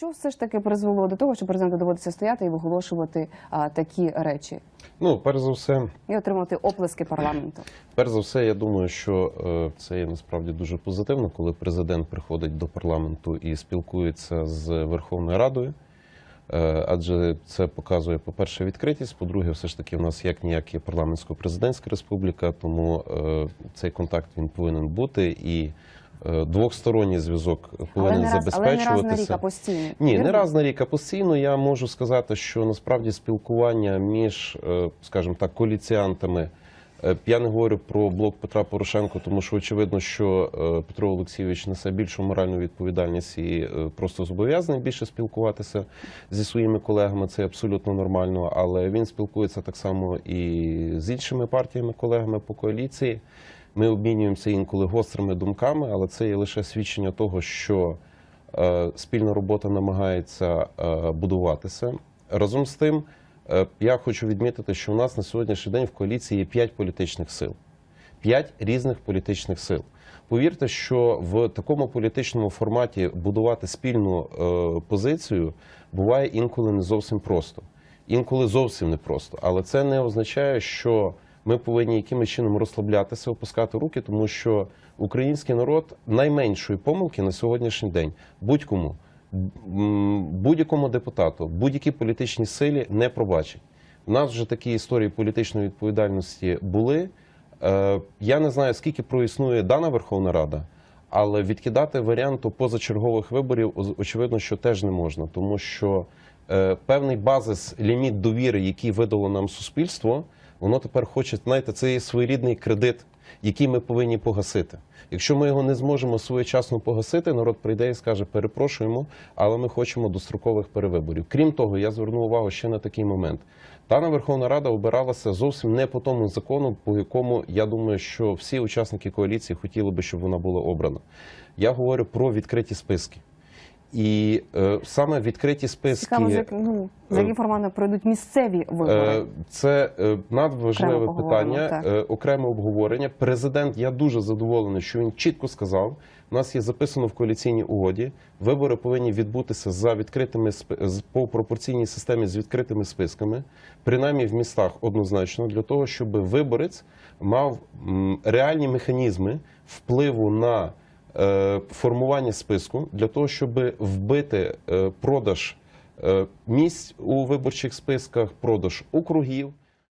Що все ж таки призвело до того, що президенту доводиться стояти і виголошувати а, такі речі Ну, перш за все, і отримати оплески парламенту? перш за все, я думаю, що е, це є насправді дуже позитивно, коли президент приходить до парламенту і спілкується з Верховною Радою. Е, Адже це показує, по-перше, відкритість. По-друге, все ж таки, в нас як ніяк є парламентсько-президентська республіка, тому е, цей контакт він повинен бути і е, двосторонній зв'язок Але повинен не, раз, але не раз на рік, а постійно. Ні, не раз на рік, а постійно я можу сказати, що насправді спілкування між, е, скажімо так, коаліціантами. е, Я не говорю про блок Петра Порошенко, тому що очевидно, що Петро Олексійович несе більшу моральну відповідальність і просто зобов'язаний більше спілкуватися зі своїми колегами. Це абсолютно нормально. Але він спілкується так само і з іншими партіями, колегами по коаліції. Ми обмінюємося інколи гострими думками, але це є лише свідчення того, що е, спільна робота намагається е, будуватися. Разом з тим, е, я хочу відмітити, що у нас на сьогоднішній день в коаліції є п'ять політичних сил, п'ять різних політичних сил. Повірте, що в такому політичному форматі будувати спільну позицію буває інколи не зовсім просто, інколи зовсім не просто. Але це не означає, що ми повинні якимось чином розслаблятися, опускати руки, тому що український народ найменшої помилки на сьогоднішній день будь-кому, будь-якому депутату, будь-якій політичній силі не пробачить. У нас вже такі історії політичної відповідальності були. Е, Я не знаю, скільки проіснує дана Верховна Рада, але відкидати варіанту позачергових виборів очевидно, що теж не можна, тому що е, певний базис, ліміт довіри, який видало нам суспільство, воно тепер хоче, знаєте, це є своєрідний кредит, який ми повинні погасити. Якщо ми його не зможемо своєчасно погасити, народ прийде і скаже: перепрошуємо, але ми хочемо дострокових перевиборів. Крім того, я зверну увагу ще на такий момент. Дана Верховна Рада обиралася зовсім не по тому закону, по якому я думаю, що всі учасники коаліції хотіли би, щоб вона була обрана. Я говорю про відкриті списки. І е, саме відкриті списки Цікаво, за, ну, за які формати пройдуть місцеві вибори. Е, Це е, надважливе Окремо питання, е, окреме обговорення. Президент, я дуже задоволений, що він чітко сказав. У нас є записано в коаліційній угоді. Вибори повинні відбутися за відкритими по пропорційній системі з відкритими списками, принаймні в містах однозначно, для того, щоб виборець мав реальні механізми впливу на е, формування списку для того, щоб вбити е, продаж е, місць у виборчих списках, продаж округів.